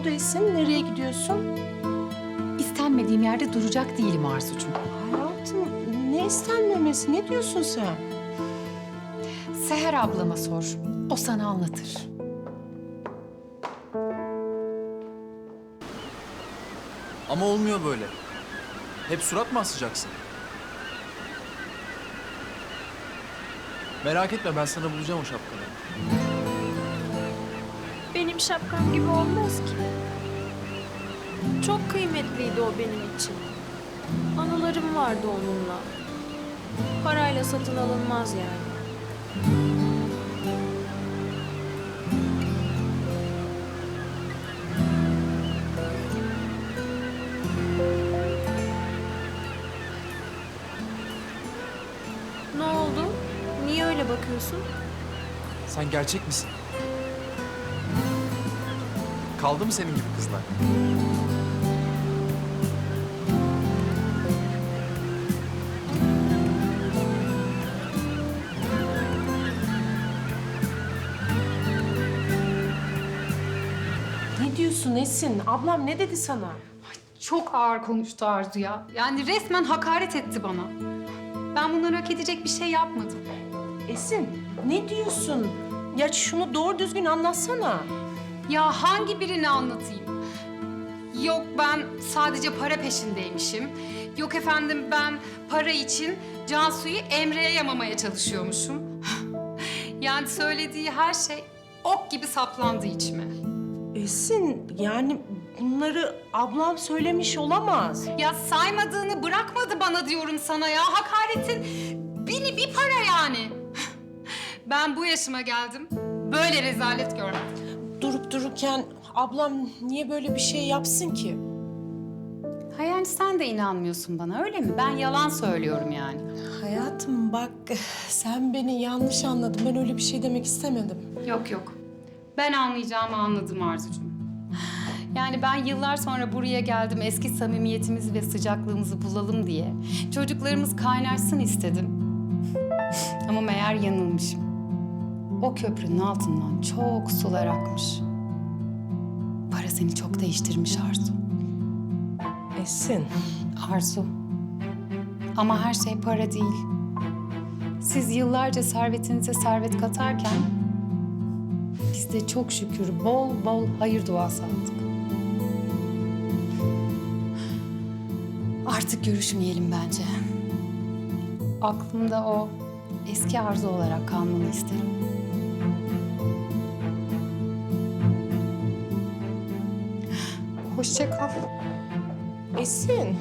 oldu isim? Nereye gidiyorsun? İstenmediğim yerde duracak değilim Arzucuğum. Hayatım ne istenmemesi? Ne diyorsun sen? Seher ablama sor. O sana anlatır. Ama olmuyor böyle. Hep surat mı asacaksın? Merak etme ben sana bulacağım o şapkaları. Benim şapkam gibi olmaz ki. Çok kıymetliydi o benim için. Anılarım vardı onunla. Parayla satın alınmaz yani. Ne oldu? Niye öyle bakıyorsun? Sen gerçek misin? Kaldı mı senin gibi kızlar? Ne diyorsun Esin? Ablam ne dedi sana? Çok ağır konuştu Arzu ya. Yani resmen hakaret etti bana. Ben bunları hak edecek bir şey yapmadım. Esin ne diyorsun? Ya şunu doğru düzgün anlatsana. Ya hangi birini anlatayım? Yok ben sadece para peşindeymişim. Yok efendim ben para için Cansu'yu Emre'ye yamamaya çalışıyormuşum. yani söylediği her şey ok gibi saplandı içime. Esin yani bunları ablam söylemiş olamaz. Ya saymadığını bırakmadı bana diyorum sana ya. Hakaretin bini bir para yani. Ben bu yaşıma geldim. Böyle rezalet görmedim. Durup dururken ablam niye böyle bir şey yapsın ki? Ha yani sen de inanmıyorsun bana öyle mi? Ben yalan söylüyorum yani. Hayatım bak sen beni yanlış anladın. Ben öyle bir şey demek istemedim. Yok yok. Ben anlayacağımı anladım Arzucuğum. Yani ben yıllar sonra buraya geldim eski samimiyetimizi ve sıcaklığımızı bulalım diye. Çocuklarımız kaynaşsın istedim. Ama meğer yanılmışım. O köprünün altından çok sular akmış. Seni çok değiştirmiş Arzu. Esin Arzu. Ama her şey para değil. Siz yıllarca servetinize servet katarken biz de çok şükür bol bol hayır duası aldık. Artık görüşmeyelim bence. Aklımda o eski Arzu olarak kalmanı isterim. Hoşça kal. Esin